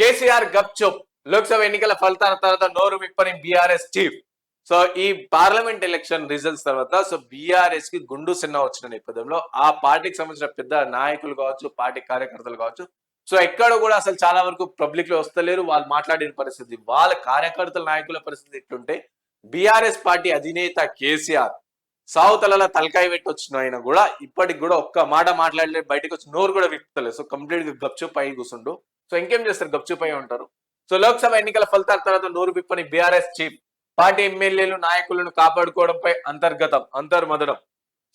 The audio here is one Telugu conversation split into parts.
కేసీఆర్ గప్చుప్ లోక్సభ ఎన్నికల ఫలితాల తర్వాత నోరు విప్పని బీఆర్ఎస్ చీఫ్. సో ఈ పార్లమెంట్ ఎలక్షన్ రిజల్ట్స్ తర్వాత సో బీఆర్ఎస్కి గుండు సిన్న వచ్చిన నేపథ్యంలో ఆ పార్టీకి సంబంధించిన పెద్ద నాయకులు కావచ్చు పార్టీ కార్యకర్తలు కావచ్చు సో ఎక్కడ కూడా అసలు చాలా వరకు పబ్లిక్లో వస్తలేరు వాళ్ళు మాట్లాడిన పరిస్థితి వాళ్ళ కార్యకర్తల నాయకుల పరిస్థితి ఎట్లుంటే బీఆర్ఎస్ పార్టీ అధినేత కేసీఆర్ సావుతల తలకాయ పెట్టి వచ్చిన ఆయన కూడా ఇప్పటికి కూడా ఒక్క మాట మాట్లాడలేదు బయటకు వచ్చి నోరు కూడా విప్పలేదు. సో కంప్లీట్గా గప్చుప్ అయి కూర్చుండు సో ఇంకేం చేస్తారు? గప్చుపై ఉంటారు. సో లోక్సభ ఎన్నికల ఫలితాల తర్వాత నోరు విప్పని బీఆర్ఎస్ చీఫ్ పార్టీ ఎమ్మెల్యేలు నాయకులను కాపాడుకోవడంపై అంతర్గతం అంతర్మదడం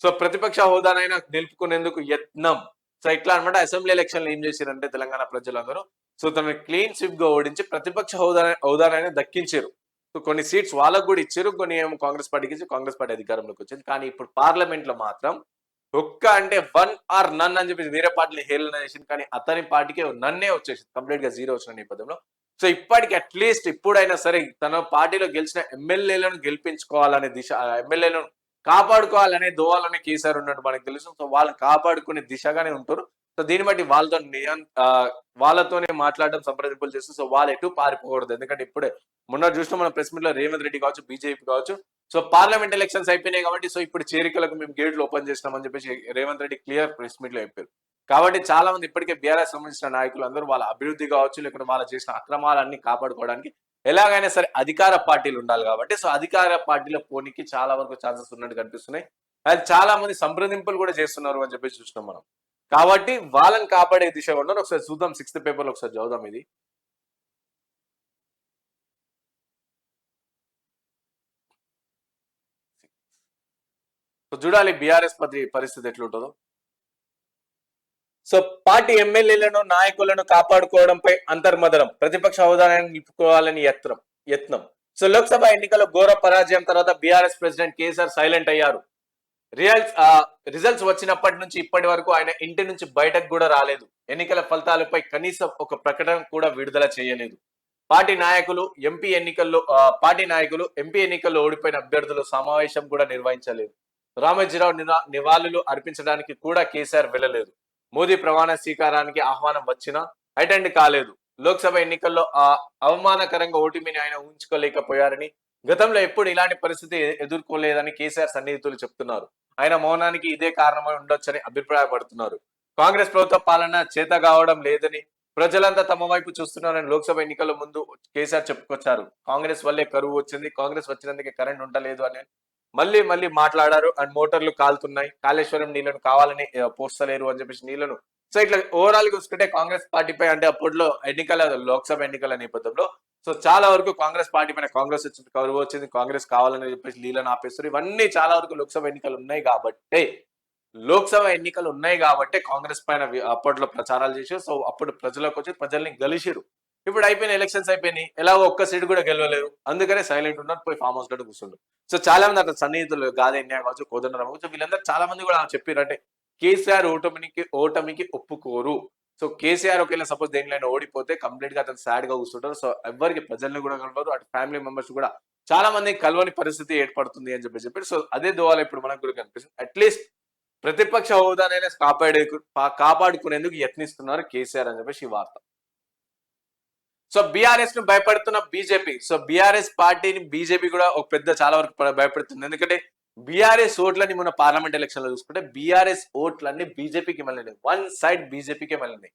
సో ప్రతిపక్ష హోదానైనా నిలుపుకునేందుకు యత్నం. సో ఇట్లా అనమాట అసెంబ్లీ ఎలక్షన్లు ఏం చేశారంటే తెలంగాణ ప్రజలందరూ. సో తనని క్లీన్ స్విప్గా ఓడించి ప్రతిపక్ష హోదా హోదానైనా దక్కించారు. సో కొన్ని సీట్స్ వాళ్ళకు కూడా ఇచ్చారు కొన్ని ఏమో కాంగ్రెస్ పార్టీకి ఇచ్చి కాంగ్రెస్ పార్టీ అధికారంలోకి వచ్చింది. కానీ ఇప్పుడు పార్లమెంట్లో మాత్రం ఒక్క అంటే వన్ ఆర్ నన్ అని చెప్పేసి వేరే పార్టీలు హేళన చేసింది కానీ అతని పార్టీకే నన్నే వచ్చేసింది. కంప్లీట్గా జీరో వచ్చిన నేపథ్యంలో. సో ఇప్పటికి అట్లీస్ట్ ఇప్పుడైనా సరే తన పార్టీలో గెలిచిన ఎమ్మెల్యేలను గెలిపించుకోవాలనే దిశ ఎమ్మెల్యేలను కాపాడుకోవాలనే దోవాలనే కేసీఆర్ ఉన్నట్టు మనకు తెలుసు. సో వాళ్ళని కాపాడుకునే దిశగానే ఉంటారు. సో దీన్ని బట్టి వాళ్ళతో నియం వాళ్ళతోనే మాట్లాడడం సంప్రదింపులు చేస్తూ సో వాళ్ళు ఎటు పారిపోకూడదు. ఎందుకంటే ఇప్పుడే మొన్న చూసిన మన ప్రెస్ మీట్లో రేవంత్ రెడ్డి కావచ్చు బీజేపీ కావచ్చు. సో పార్లమెంట్ ఎలక్షన్స్ అయిపోయినాయి కాబట్టి సో ఇప్పుడు చేరికలకు మేము గేట్లు ఓపెన్ చేసినామని చెప్పేసి రేవంత్ రెడ్డి క్లియర్ ప్రెస్ మీట్లో చెప్పారు. కాబట్టి చాలా మంది ఇప్పటికే బీఆర్ఎస్ సంబంధించిన నాయకులు అందరూ వాళ్ళ అభివృద్ధి కావచ్చు లేకుంటే వాళ్ళు చేసిన అక్రమాలన్నీ కాపాడుకోవడానికి ఎలాగైనా సరే అధికార పార్టీలు ఉండాలి కాబట్టి సో అధికార పార్టీలో పోనీకి చాలా వరకు ఛాన్సెస్ ఉన్నట్టు కనిపిస్తున్నాయి. అది చాలా మంది సంప్రదింపులు కూడా చేస్తున్నారు అని చెప్పేసి చూసినాం మనం. కాబట్టి వాళ్ళని కాపాడే దిశ ఉండను ఒకసారి చూద్దాం. సిక్స్త్ పేపర్లో ఒకసారి చదువుదాం ఇది. సో చూడాలి బీఆర్ఎస్ పరిస్థితి ఎట్లుంటుందో. సో పార్టీ ఎమ్మెల్యేలను నాయకులను కాపాడుకోవడంపై అంతర్మదనం ప్రతిపక్ష హోదాలను నిలుపుకోవాలని యత్నం యత్నం. సో లోక్సభ ఎన్నికల్లో ఘోర పరాజయం తర్వాత బీఆర్ఎస్ ప్రెసిడెంట్ కేసీఆర్ సైలెంట్ అయ్యారు. రియల్స్ రిజల్ట్స్ వచ్చినప్పటి నుంచి ఇప్పటి వరకు ఆయన ఇంటి నుంచి బయటకు కూడా రాలేదు. ఎన్నికల ఫలితాలపై కనీసం ఒక ప్రకటన కూడా విడుదల చేయలేదు. పార్టీ నాయకులు ఎంపీ ఎన్నికల్లో పార్టీ నాయకులు ఎంపీ ఎన్నికల్లో ఓడిపోయిన అభ్యర్థులు సమావేశం కూడా నిర్వహించలేదు. రామోజీరావు నినా- నివాళులు అర్పించడానికి కూడా కేసీఆర్ వెళ్ళలేదు. మోదీ ప్రమాణ స్వీకారానికి ఆహ్వానం వచ్చినా అటెండ్ కాలేదు. లోక్సభ ఎన్నికల్లో ఆ అవమానకరంగా ఓటమిని ఆయన ఊహించుకోలేకపోయారని గతంలో ఎప్పుడు ఇలాంటి పరిస్థితి ఎదుర్కోలేదని కేసీఆర్ సన్నిహితులు చెప్తున్నారు. ఆయన మౌనానికి ఇదే కారణమై ఉండొచ్చని అభిప్రాయపడుతున్నారు. కాంగ్రెస్ ప్రభుత్వ పాలన చేత కావడం లేదని ప్రజలంతా తమ వైపు చూస్తున్నారని లోక్సభ ఎన్నికల ముందు కేసీఆర్ చెప్పుకొచ్చారు. కాంగ్రెస్ వల్లే కరువు వచ్చింది కాంగ్రెస్ వచ్చినందుకే కరెంట్ ఉండలేదు అని మళ్ళీ మళ్ళీ మాట్లాడారు అండ్ మోటార్లు కాలుతున్నాయి కాళేశ్వరం నీళ్ళను కావాలని పోస్తలేరు అని చెప్పేసి నీళ్ళను. సో ఇట్లా ఓవరాల్ చూసుకుంటే కాంగ్రెస్ పార్టీపై అంటే అప్పట్లో ఎన్నికల లోక్సభ ఎన్నికల నేపథ్యంలో సో చాలా వరకు కాంగ్రెస్ పార్టీ పైన కాంగ్రెస్ వచ్చింది కరువు వచ్చింది కాంగ్రెస్ కావాలని చెప్పేసి లీలను ఆపేస్తారు. ఇవన్నీ చాలా వరకు లోక్సభ ఎన్నికలు ఉన్నాయి కాబట్టి లోక్సభ ఎన్నికలు ఉన్నాయి కాబట్టి కాంగ్రెస్ పైన అప్పట్లో ప్రచారాలు చేసి సో అప్పుడు ప్రజలకు వచ్చి ప్రజల్ని గెలిచిరు ఇప్పుడు అయిపోయిన ఎలక్షన్స్ అయిపోయినాయి. ఎలాగో ఒక్క సీటు కూడా గెలవలేదు. అందుకనే సైలెంట్ ఉన్నారు పోయి ఫామ్ హౌస్లో కూర్చుండు సో చాలా మంది అట్లా సన్నిహితులు గాదే న్యాయ కావచ్చు కోదండరామ్ కావచ్చు వీళ్ళందరూ చాలా మంది కూడా చెప్పారు అంటే కేసీఆర్ ఓటమికి ఓటమికి ఒప్పుకోరు. సో కేసీఆర్ ఒకవేళ సపోజ్ దేనిలో ఓడిపోతే కంప్లీట్గా అతను సాడ్గా కూర్చుంటారు. సో ఎవరికి ప్రజల్ని కూడా కలవరు అటు ఫ్యామిలీ మెంబర్స్ కూడా చాలా మంది కలవని పరిస్థితి ఏర్పడుతుంది అని చెప్పి చెప్పి సో అదే దోవాలు ఇప్పుడు మనకు కూడా కనిపిస్తుంది. అట్లీస్ట్ ప్రతిపక్ష హోదానైనా కాపాడే కాపాడుకునేందుకు యత్నిస్తున్నారు కేసీఆర్ అని చెప్పేసి ఈ వార్త. సో బీఆర్ఎస్ను భయపడుతున్న బీజేపీ సో బీఆర్ఎస్ పార్టీని బీజేపీ కూడా ఒక పెద్ద చాలా వరకు భయపడుతుంది. ఎందుకంటే బీఆర్ఎస్ ఓట్లని మన పార్లమెంట్ ఎలక్షన్లో చూసుకుంటే బీఆర్ఎస్ ఓట్లన్నీ బీజేపీకి వెళ్ళినాయి వన్ సైడ్ బీజేపీకి వెళ్ళినాయి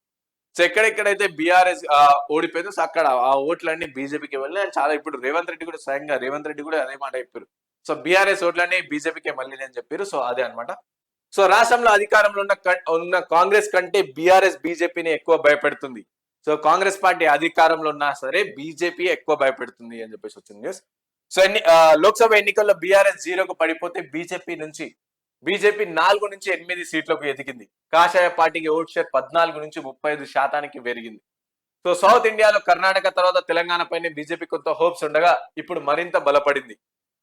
సో ఎక్కడెక్కడైతే బీఆర్ఎస్ ఓడిపోయిందో సో అక్కడ ఆ ఓట్లన్నీ బీజేపీకి వెళ్ళినాయి and చాలా ఇప్పుడు రేవంత్ రెడ్డి కూడా స్వయంగా రేవంత్ రెడ్డి కూడా అదే మాట చెప్పారు. సో బీఆర్ఎస్ ఓట్లన్నీ బీజేపీకి మళ్ళీ అని చెప్పారు. సో అదే అనమాట సో రాష్ట్రంలో అధికారంలో ఉన్న క- ఉన్న కాంగ్రెస్ కంటే బీఆర్ఎస్ బీజేపీని ఎక్కువ భయపెడుతుంది. సో కాంగ్రెస్ పార్టీ అధికారంలో ఉన్నా సరే బీజేపీ ఎక్కువ భయపెడుతుంది అని చెప్పేసి వచ్చింది న్యూస్ సో ఎన్ని లోక్సభ ఎన్నికల్లో బీఆర్ఎస్ జీరోకు పడిపోతే బీజేపీ నుంచి బీజేపీ నాలుగు నుంచి ఎనిమిది సీట్లకు ఎదిగింది. కాషాయ పార్టీకి ఓట్ షేర్ పద్నాలుగు నుంచి ముప్పై ఐదు శాతానికి పెరిగింది. సో సౌత్ ఇండియాలో కర్ణాటక తర్వాత తెలంగాణ పైన బీజేపీ కొంత హోప్స్ ఉండగా ఇప్పుడు మరింత బలపడింది.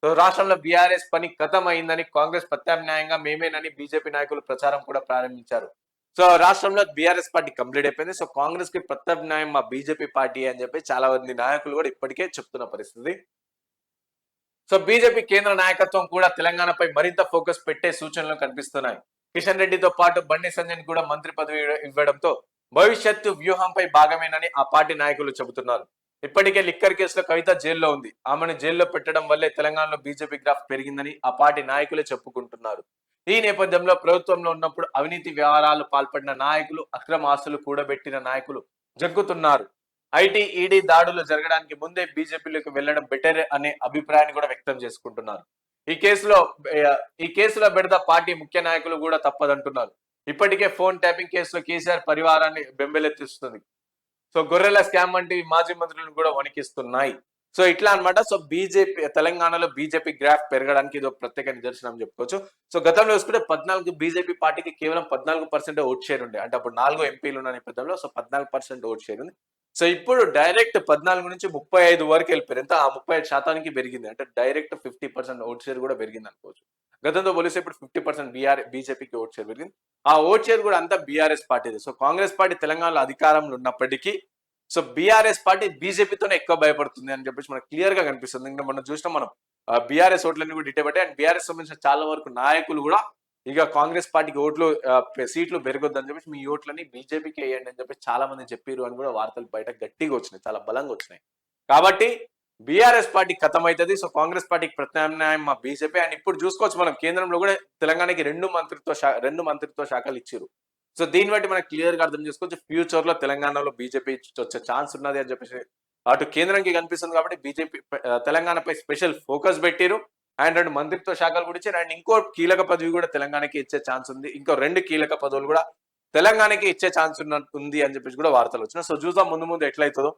సో రాష్ట్రంలో బీఆర్ఎస్ పని కథం అయిందని కాంగ్రెస్ ప్రత్యామ్నాయంగా మేమేనని బీజేపీ నాయకులు ప్రచారం కూడా ప్రారంభించారు. సో రాష్ట్రంలో బీఆర్ఎస్ పార్టీ కంప్లీట్ అయిపోయింది. సో కాంగ్రెస్కి ప్రత్యామ్నాయం మా బీజేపీ పార్టీ అని చెప్పి చాలా మంది నాయకులు కూడా ఇప్పటికే చెప్తున్న పరిస్థితి. సో బీజేపీ కేంద్ర నాయకత్వం కూడా తెలంగాణపై మరింత ఫోకస్ పెట్టే సూచనలు కనిపిస్తున్నాయి. కిషన్ రెడ్డితో పాటు బండి సంజయ్ కూడా మంత్రి పదవి ఇవ్వడంతో భవిష్యత్తు వ్యూహంపై భాగమేనని ఆ పార్టీ నాయకులు చెబుతున్నారు. ఇప్పటికే లిక్కర్ కేసులో కవిత జైల్లో ఉంది. ఆమెను జైల్లో పెట్టడం వల్లే తెలంగాణలో బీజేపీ గ్రాఫ్ పెరిగిందని ఆ పార్టీ నాయకులే చెప్పుకుంటున్నారు. ఈ నేపథ్యంలో ప్రభుత్వంలో ఉన్నప్పుడు అవినీతి వ్యవహారాలు పాల్పడిన నాయకులు అక్రమ ఆస్తులు కూడబెట్టిన నాయకులు జగ్గుతున్నారు ఐటీ ఈడీ దాడులు జరగడానికి ముందే బీజేపీలోకి వెళ్ళడం బెటర్ అనే అభిప్రాయాన్ని కూడా వ్యక్తం చేసుకుంటున్నారు. ఈ కేసులో ఈ కేసులో బెడద పార్టీ ముఖ్య నాయకులు కూడా తప్పదంటున్నారు. ఇప్పటికే ఫోన్ ట్యాపింగ్ కేసులో కేసీఆర్ పరివారాన్ని బెంబెలెత్తిస్తుంది. సో గొర్రెల స్కామ్ వంటివి మాజీ మంత్రులను కూడా వణికిస్తున్నాయి. సో ఇట్లా అన్నమాట. సో బీజేపీ తెలంగాణలో బీజేపీ గ్రాఫ్ పెరగడానికి ఇది ఒక ప్రత్యేక నిదర్శనం చెప్పుకోవచ్చు. సో గతంలో చూసుకుంటే పద్నాలుగు బీజేపీ పార్టీకి కేవలం పద్నాలుగు పర్సెంట్ ఓట్ షేర్ ఉండే. అంటే అప్పుడు నాలుగు ఎంపీలు ఉన్న నేపథ్యంలో సో పద్నాలుగు పర్సెంట్ ఓట్ షేర్ ఉంది. సో ఇప్పుడు డైరెక్ట్ పద్నాలుగు నుంచి ముప్పై ఐదు వరకు వెళ్ళిపోయారు. ఎంత? ఆ ముప్పై ఐదు శాతానికి పెరిగింది. అంటే direct fifty percent vote share కూడా పెరిగింది అనుకోవచ్చు. గతంతో పోలిస్తే ఇప్పుడు ఫిఫ్టీ పర్సెంట్ బీఆర్ బీజేపీకి ఓట్ షేర్ పెరిగింది. ఆ ఓట్ షేర్ కూడా అంతా బీఆర్ఎస్ పార్టీది. సో కాంగ్రెస్ పార్టీ తెలంగాణలో అధికారంలో ఉన్నప్పటికీ సో బీఆర్ఎస్ పార్టీ బీజేపీతోనే ఎక్కువ భయపడుతుంది అని చెప్పేసి మనకు క్లియర్గా కనిపిస్తుంది. ఎందుకంటే మనం చూసినాం మనం బీఆర్ఎస్ ఓట్లన్నీ కూడా ఇటబట్టి అండ్ బీఆర్ఎస్ సంబంధించిన చాలా వరకు నాయకులు కూడా ఇక కాంగ్రెస్ పార్టీకి ఓట్లు సీట్లు పెరగొద్దని చెప్పేసి మీ ఓట్లని బీజేపీకి వేయండి అని చెప్పేసి చాలా మంది చెప్పారు అని కూడా వార్తలు బయట గట్టిగా వచ్చినాయి. చాలా బలంగా వచ్చినాయి. కాబట్టి బీఆర్ఎస్ పార్టీ ఖతం అవుతుంది సో కాంగ్రెస్ పార్టీకి ప్రత్యామ్నాయం మా బీజేపీ. అండ్ ఇప్పుడు చూసుకోవచ్చు మనం కేంద్రంలో కూడా తెలంగాణకి రెండు మంత్రిత్వ శాఖ రెండు మంత్రిత్వ శాఖలు ఇచ్చారు సో దీన్ని బట్టి మనం క్లియర్గా అర్థం చేసుకోవచ్చు. ఫ్యూచర్లో తెలంగాణలో బీజేపీ వచ్చే ఛాన్స్ ఉన్నది అని చెప్పేసి అటు కేంద్రానికి కనిపిస్తుంది కాబట్టి బీజేపీ తెలంగాణపై స్పెషల్ ఫోకస్ పెట్టారు. అండ్ రెండు మంత్రిత్వ శాఖలు కూడా ఇచ్చారు అండ్ ఇంకో కీలక పదవి కూడా తెలంగాణకి ఇచ్చే ఛాన్స్ ఉంది. ఇంకో రెండు కీలక పదవులు కూడా తెలంగాణకి ఇచ్చే ఛాన్స్ ఉంది అని చెప్పేసి కూడా వార్తలు వచ్చినాయి. సో చూద్దాం ముందు ముందు ఎట్లయితుందో.